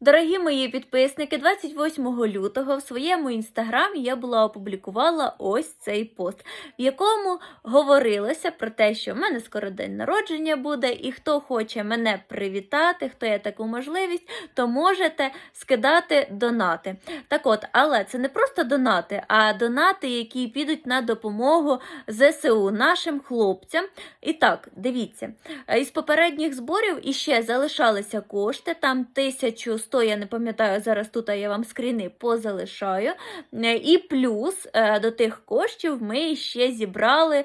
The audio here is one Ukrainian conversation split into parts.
Дорогі мої підписники, 28 лютого в своєму інстаграмі я була опублікувала ось цей пост, в якому говорилося про те, що в мене скоро день народження буде, і хто хоче мене привітати, хто є таку можливість, то можете скидати донати. Так от, але це не просто донати, а донати, які підуть на допомогу ЗСУ нашим хлопцям. І так, дивіться, із попередніх зборів іще залишалися кошти, там 1100, я не пам'ятаю зараз тут, я вам скріни позалишаю. Е, І плюс е, до тих коштів ми ще зібрали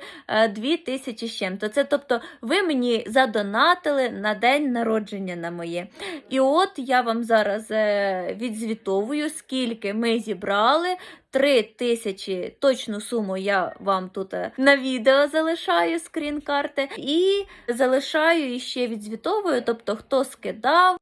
2000 з чим. То це, тобто, ви мені задонатили на день народження на моє. І от я вам зараз е, відзвітовую, скільки ми зібрали. Три тисячі точну суму я вам тут е, на відео залишаю скрін карти і залишаю і ще відзвітовую, тобто хто скидав.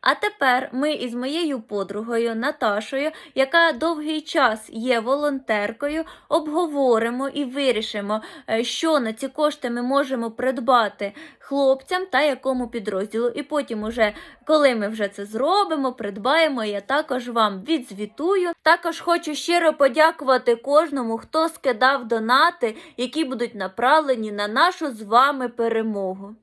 А тепер ми із моєю подругою Наташою, яка довгий час є волонтеркою, обговоримо і вирішимо, е, що на ці кошти ми можемо придбати хлопцям та якому підрозділу. І потім, уже, коли ми вже це зробимо, придбаємо, я також вам відзвітую. Також хочу щиро подякувати кожному, хто скидав донати, які будуть направлені на нашу з вами перемогу.